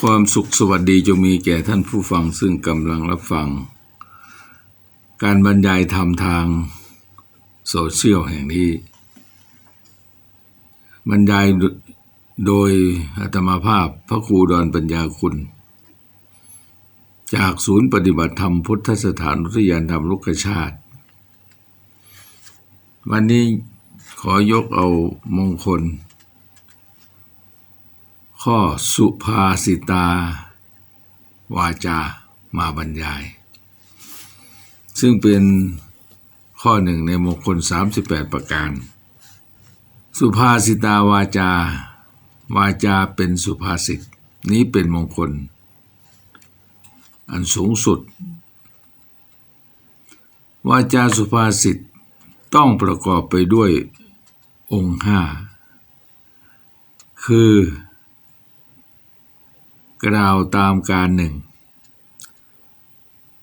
ความสุขสวัสดีจงมีแก่ท่านผู้ฟังซึ่งกำลังรับฟัง การบรรยายธรรมทางโซเชียลแห่งนี้ บรรยายโดยอาตมาภาพพระครูดอนปัญญาคุณ จากศูนย์ปฏิบัติธรรมพุทธสถานอุทยานธรรมลุกชาติ วันนี้ขอยกเอามงคล ข้อสุภาสิตา วาจามาบรรยาย ซึ่งเป็นข้อหนึ่งในมงคล 38 ประการ สุภาสิตาวาจา วาจาเป็นสุภาษิตนี้เป็นมงคล อันสูงสุด วาจาสุภาษิตต้องประกอบไปด้วยองค์ห้าคือ กล่าวตามการหนึ่ง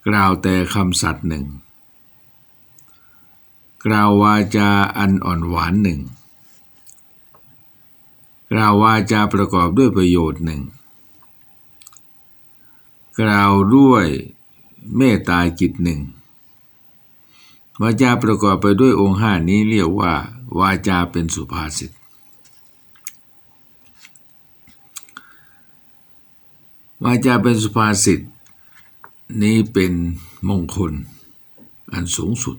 กล่าวแต่คำสัตย์หนึ่ง กล่าววาจาอันอ่อนหวานหนึ่ง กล่าววาจาประกอบด้วยประโยชน์หนึ่ง กล่าวด้วยเมตตาจิตหนึ่ง วาจาประกอบไปด้วยองค์ห้านี้เรียกว่า วาจาเป็นสุภาษิต วาจาเป็นสุภาษิต นี้เป็นมงคลอันสูงสุด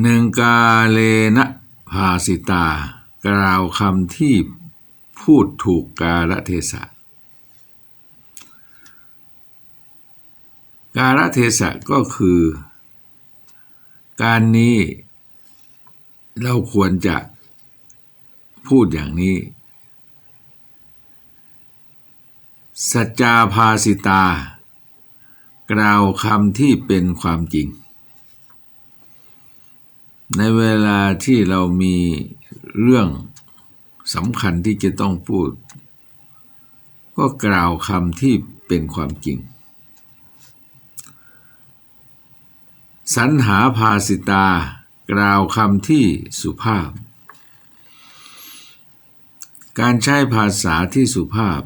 หนึ่งกาเลนะภาสิตา กล่าวคำที่พูดถูกกาลเทศะ กาลเทศะก็คือ การนี้เราควรจะพูดอย่างนี้ สัจจาภาสิตา กล่าวคำที่เป็นความจริง ในเวลาที่เรามีเรื่องสำคัญที่จะต้องพูด ก็กล่าวคำที่เป็นความจริงสรรหาภาสิตา กล่าวคำที่สุภาพ การใช้ภาษาที่สุภาพ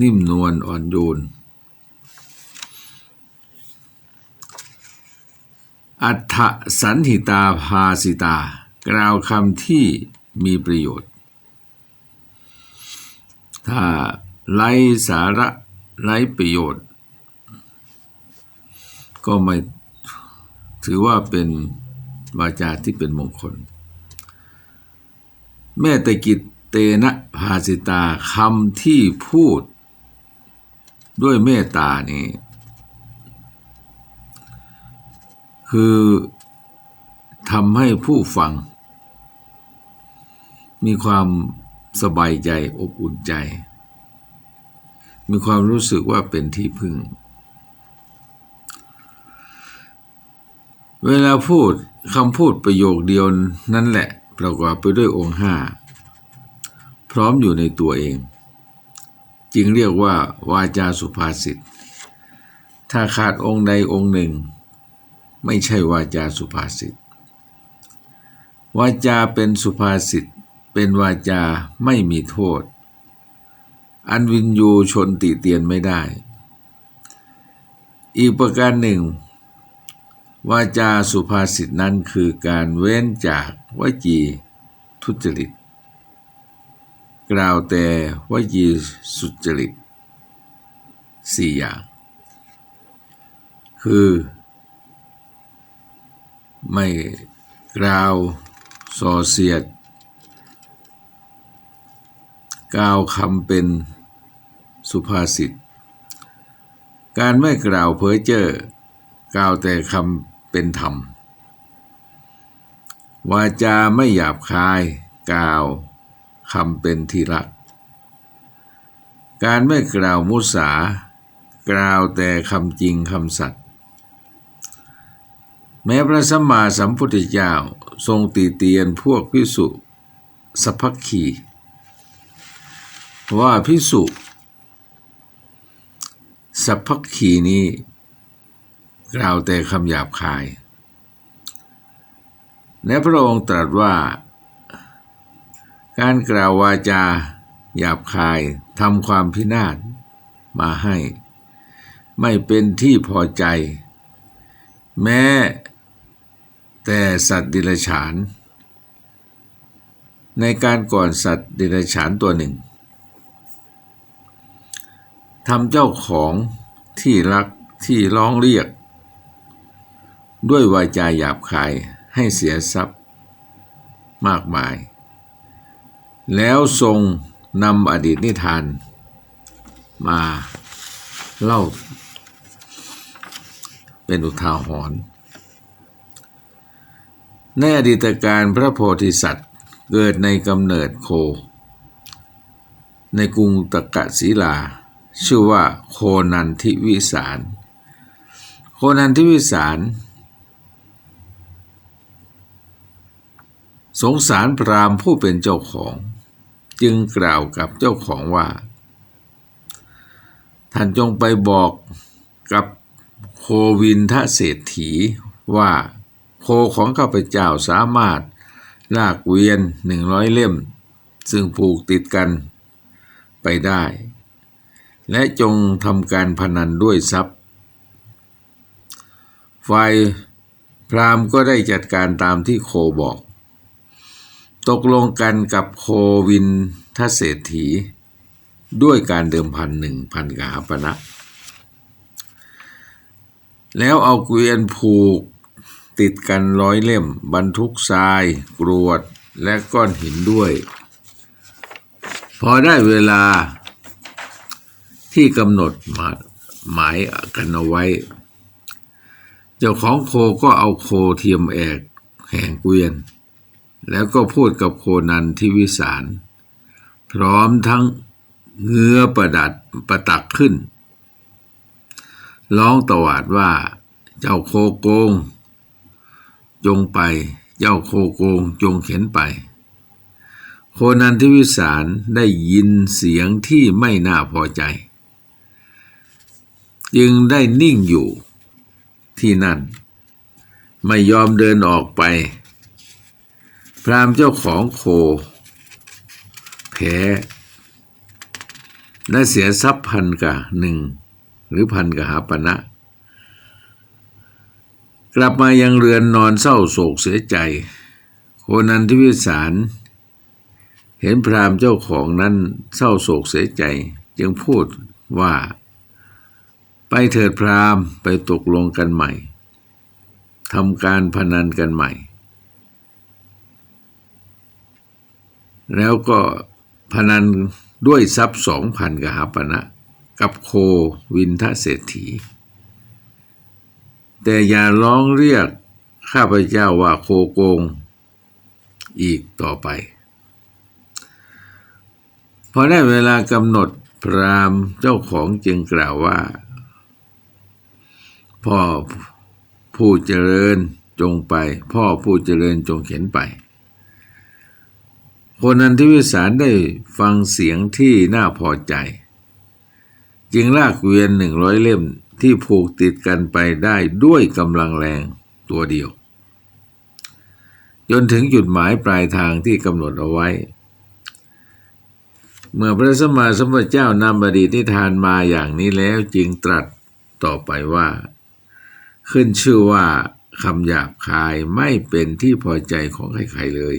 นิ่มนวลอ่อนโยน อัฏฐสันหิตาภาสิตา กล่าวคำที่มีประโยชน์ ถ้าไร้สาระไร้ประโยชน์ ก็ไม่ถือว่าเป็นวาจาที่เป็นมงคล แม่ตะกิจเตนะภาสิตาคำที่พูด ด้วยเมตตานี้ คือทำให้ผู้ฟัง มีความสบายใจอบอุ่นใจ มีความรู้สึกว่าเป็นที่พึ่ง เวลาพูดคำพูดประโยคเดียวนั่นแหละ ประกอบไปด้วยองค์ห้า พร้อมอยู่ในตัวเอง จึงเรียกว่า วาจาสุภาษิต ถ้าขาดองค์ใดองค์หนึ่ง ไม่ใช่วาจาสุภาษิต วาจาเป็นสุภาษิต เป็นวาจาไม่มีโทษ อันวินยูชนติเตียนไม่ได้ อีกประการหนึ่ง วาจาสุภาษิตนั้นคือการเว้นจากวจีทุจริต กล่าวแต่วจีสุจริตสี่อย่าง คือ ไม่กล่าวส่อเสียด กล่าวคำเป็นสุภาษิต การไม่กล่าวเพ้อเจ้อกล่าวแต่คำเป็นธรรม วาจาไม่หยาบคาย กล่าว คำเป็นที่รัก การไม่กล่าวมุสากล่าวแต่คำจริงคำสัตย์แม้พระสัมมาสัมพุทธเจ้าทรงตีเตียนพวกพิสุสพักขีว่าพิสุสัพพักขีนี้กล่าวแต่คำหยาบคาย และพระองค์ตรัสว่า การกล่าววาจา หยาบคายทำความพินาศมาให้ ไม่เป็นที่พอใจ แม้แต่สัตว์ดิลฉาน ในการก่อนสัตว์ดิลฉานตัวหนึ่งทำเจ้าของที่รักที่ร้องเรียก ด้วยวาจาหยาบคายให้เสียทรัพย์มากมาย แล้วทรงนำอดีตนิทานมาเล่า เป็นอุทาหรณ์ในอดีตการพระโพธิสัตว์เกิดในกำเนิดโค ในกรุงตะกะศิลา ชื่อว่าโคนันทิวิสาร โคนันทิวิสาร สงสารพราหมณ์ผู้เป็นเจ้าของ จึงกล่าวกับเจ้าของว่า ท่านจงไปบอกกับโควินทะเศรษฐีว่า โคของข้าพเจ้าสามารถลากเวียนหนึ่งร้อยเล่ม ซึ่งผูกติดกันไปได้ และจงทำการพนันด้วยทรัพย์ฝ่ายพราหมณ์ก็ได้จัดการตามที่โคบอก ตกลงกันกับโควินทเศรษฐี ด้วยการเดิมพันหนึ่งพันกหาปณะแล้วเอาเกวียนผูกติดกันร้อยเล่ม บรรทุกทราย กรวด และก้อนหินด้วย พอได้เวลาที่กำหนดมาหมายกันเอาไว้ เจ้าของโคก็เอาโคเทียมแอกแห่งเกวียน แล้วก็พูดกับโคนันที่วิสารพร้อมทั้งเงื้อประดัดประตักขึ้น ร้องตวาดว่า เจ้าโคโกง จงไป เจ้าโคโกงจงเข็นไป โคนันทิวิสารได้ยินเสียงที่ไม่น่าพอใจ จึงได้นิ่งอยู่ที่นั่น ไม่ยอมเดินออกไป พรามเจ้าของโค แพ้และเสียทรัพย์พันกะหนึ่ง หรือพันกะหาปณะกลับมายังเรือนนอนเศร้าโศกเสียใจ โคนันทิวิสาร เห็นพรามเจ้าของนั้นเศร้าโศกเสียใจ จึงพูดว่า ไปเถิดพรามไปตกลงกันใหม่ทำการพนันกันใหม่ แล้วก็พนันด้วยทรัพย์สองพันกหาปณะกับโควินทเศรษฐี แต่อย่าร้องเรียกข้าพเจ้าว่าโคโกงอีกต่อไป พอได้เวลากำหนดพรามเจ้าของจึงกล่าวว่า พ่อผู้เจริญจงไป พ่อผู้เจริญจงเข็นไป คนนันทิวิสารได้ฟังเสียงที่น่าพอใจ จึงลากเวียนหนึ่งร้อยเล่มที่ผูกติดกันไปได้ด้วยกำลังแรงตัวเดียว จนถึงจุดหมายปลายทางที่กำหนดเอาไว้ เมื่อพระสมมาสมพุทธเจ้านำบดีที่ทานมาอย่างนี้แล้วจึงตรัสต่อไปว่า ขึ้นชื่อว่าคำหยาบคายไม่เป็นที่พอใจของใครๆเลย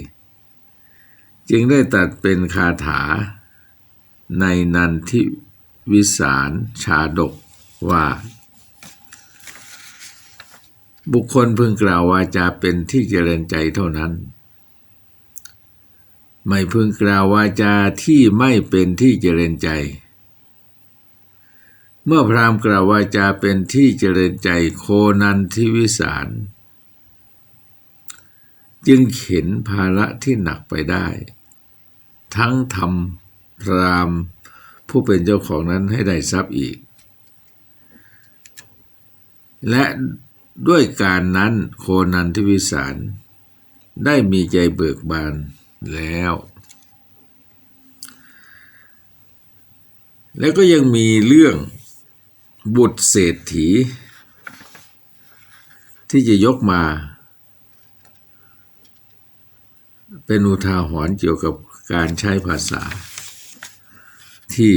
จึงได้ตัดเป็นคาถา ในนันทิวิสารชาดกว่า บุคคลพึงกล่าววาจาเป็นที่เจริญใจเท่านั้น ไม่พึงกล่าววาจาที่ไม่เป็นที่เจริญใจ เมื่อพรามกล่าววาจาเป็นที่เจริญใจโคนันทิวิสาร จึงเข็นภาระที่หนักไปได้ ทั้งทำพรามผู้เป็นเจ้าของนั้นให้ได้ทรัพย์อีก และด้วยการนั้นโคนันทิวิสาร ได้มีใจเบิกบานแล้ว แล้วก็ยังมีเรื่องบุตรเศรษฐี ที่จะยกมา เป็นอุทาหรณ์เกี่ยวกับการใช้ภาษาที่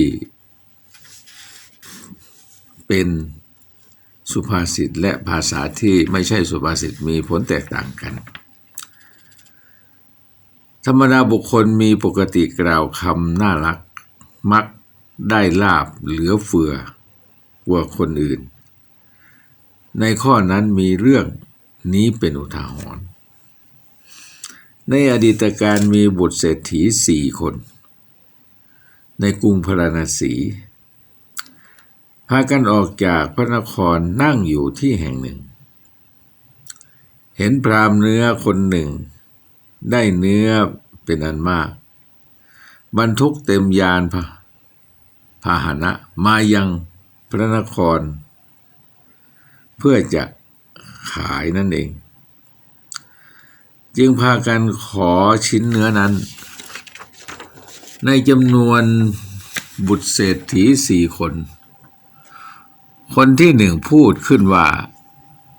เป็นสุภาษิตและภาษาที่ไม่ใช่สุภาษิตมีผลแตกต่างกัน ธรรมดาบุคคลมีปกติกล่าวคำน่ารัก มักได้ลาบเหลือเฟือกว่าคนอื่น ในข้อนั้นมีเรื่องนี้เป็นอุทาหรณ์ ในอดีตการมีบุตรเศรษฐีสี่คน ในกรุงพาราณสีพากันออกจากพระนครนั่งอยู่ที่แห่งหนึ่ง เห็นพรามเนื้อคนหนึ่ง ได้เนื้อเป็นอันมาก บรรทุกเต็มยานพาพาหนะมายังพระนคร เพื่อจะขายนั่นเอง จึงพากันขอชิ้นเนื้อนั้น ในจำนวนบุตรเศรษฐีสี่คน คนที่หนึ่งพูดขึ้นว่า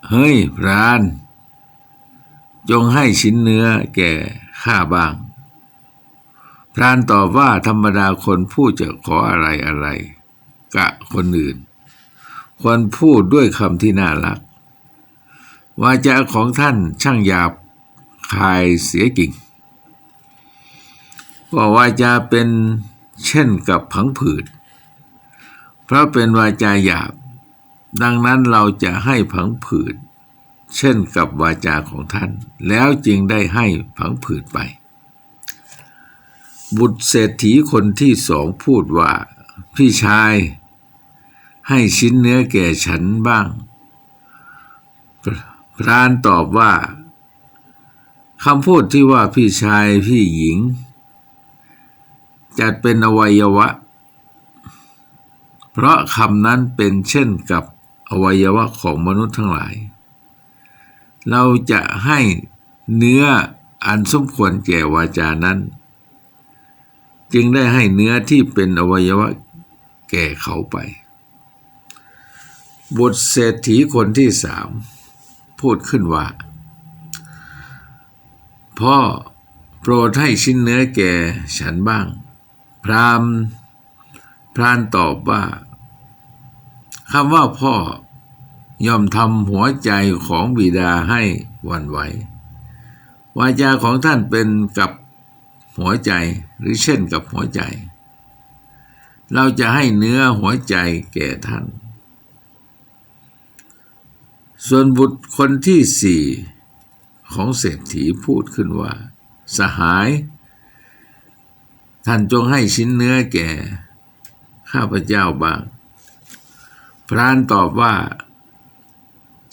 เฮ้ยพราน จงให้ชิ้นเนื้อแก่ข้าบ้าง พรานตอบว่าธรรมดาคนพูดจะขออะไรอะไร กะคนอื่น ควรพูดด้วยคำที่น่ารักวาจาของท่านช่างหยาบ คายเสียกิ่งว่าวาจาเป็นเช่นกับผังผืด เพราะเป็นวาจาหยาบ ดังนั้นเราจะให้ผังผืด เช่นกับวาจาของท่าน แล้วจึงได้ให้ผังผืดไป บุตรเศรษฐีคนที่สองพูดว่า พี่ชาย ให้ชิ้นเนื้อแก่ฉันบ้าง พรานตอบว่า คำพูดที่ว่าพี่ชายพี่หญิง จัดเป็นอวัยวะ เพราะคำนั้นเป็นเช่นกับอวัยวะของมนุษย์ทั้งหลาย เราจะให้เนื้ออันสมควรแก่วาจานั้น จึงได้ให้เนื้อที่เป็นอวัยวะแก่เขาไป บทเศรษฐีคนที่สามพูดขึ้นว่า พ่อโปรดให้ชิ้นเนื้อแก่ฉันบ้าง พรามพรานตอบว่าคำว่าพ่อยอมทำหัวใจของบิดาให้วันไหว วาจาของท่านเป็นกับหัวใจหรือเช่นกับหัวใจ เราจะให้เนื้อหัวใจแก่ท่าน ส่วนบุตรคนที่สี่ ของเศรษฐีพูดขึ้นว่า สหาย ท่านจงให้ชิ้นเนื้อแก่ ข้าพเจ้าบ้าง พรานตอบว่า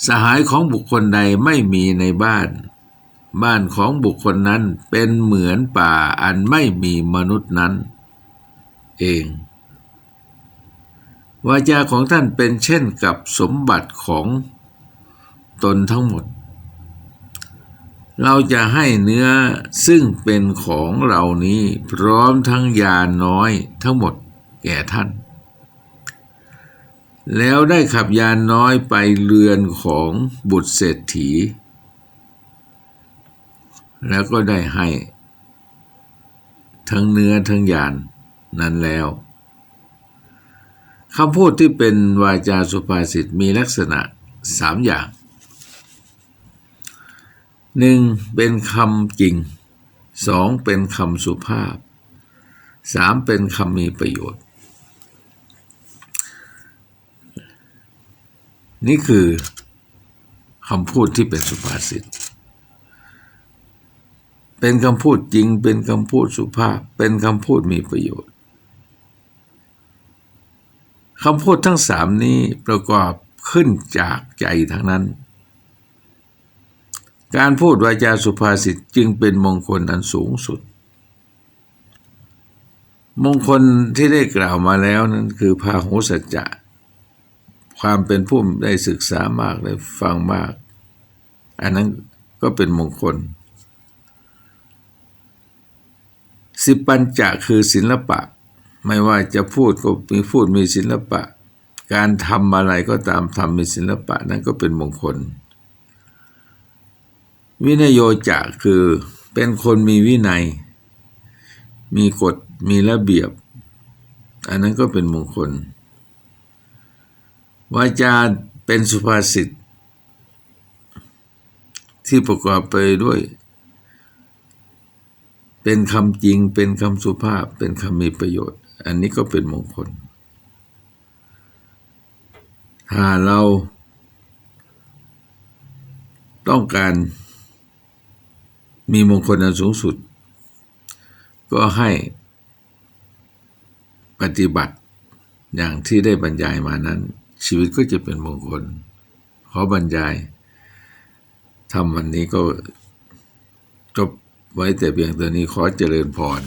สหายของบุคคลใดไม่มีในบ้าน บ้านของบุคคลนั้นเป็นเหมือนป่าอันไม่มีมนุษย์นั้น เองวาจาของท่านเป็นเช่นกับสมบัติของตนทั้งหมด เราจะให้เนื้อซึ่งเป็นของเรานี้พร้อมทั้งยาน้อยทั้งหมดแก่ท่าน แล้วได้ขับยานน้อยไปเรือนของบุตรเศรษฐี แล้วก็ได้ให้ ทั้งเนื้อทั้งยานนั้นแล้วคำพูดที่เป็นวาจาสุภาษิตมีลักษณะสามอย่าง หนึ่งเป็นคำจริงสองเป็นคำสุภาพสามเป็นคำมีประโยชน์ นี่คือคำพูดที่เป็นสุภาษิตเป็นคำพูดจริง เป็นคำพูดสุภาพ เป็นคำพูดมีประโยชน์คำพูดทั้งสามนี้ประกอบขึ้นจากใจทั้งนั้น การพูดวาจาสุภาษิตจึงเป็นมงคลอันสูงสุด มงคลที่ได้กล่าวมาแล้วนั้นคือพาหุสัจจะ ความเป็นผู้ได้ศึกษามากได้ฟังมาก อันนั้นก็เป็นมงคล สิปัญจะคือศิลปะ ไม่ว่าจะพูดก็มีพูดมีศิลปะ การทำอะไรก็ตามทำมีศิลปะนั้นก็เป็นมงคล วินโยจะคือเป็นคนมีวินัย มีกฎมีระเบียบ อันนั้นก็เป็นมงคลวาจาเป็นสุภาษิต ที่ประกอบไปด้วย เป็นคำจริงเป็นคำสุภาพเป็นคำมีประโยชน์ อันนี้ก็เป็นมงคล ถ้าเราต้องการ มีมงคลอันสูงสุด ก็ให้ปฏิบัติอย่างที่ได้บรรยายมานั้น ชีวิตก็จะเป็นมงคล ขอบรรยายทำวันนี้ก็จบไว้แต่เพียงตัวนี้ขอเจริญพร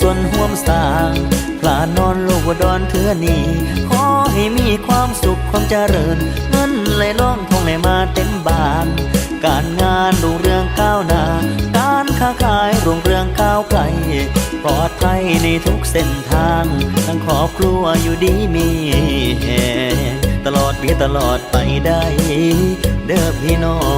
ส่วนห่วมสร้างพลานอนโลกวดอนเทือนี้ขอให้มีความสุขความเจริญ เงินไหลล่องทองไหลมาเต็มบ้าน การงานรุ่งเรืองก้าวหน้า การค้าขายรุ่งเรืองก้าวไกล ปลอดภัยในทุกเส้นทาง ทั้งครอบครัวอยู่ดีมีตลอดปีตลอดไปได้ เด้อพี่น้อง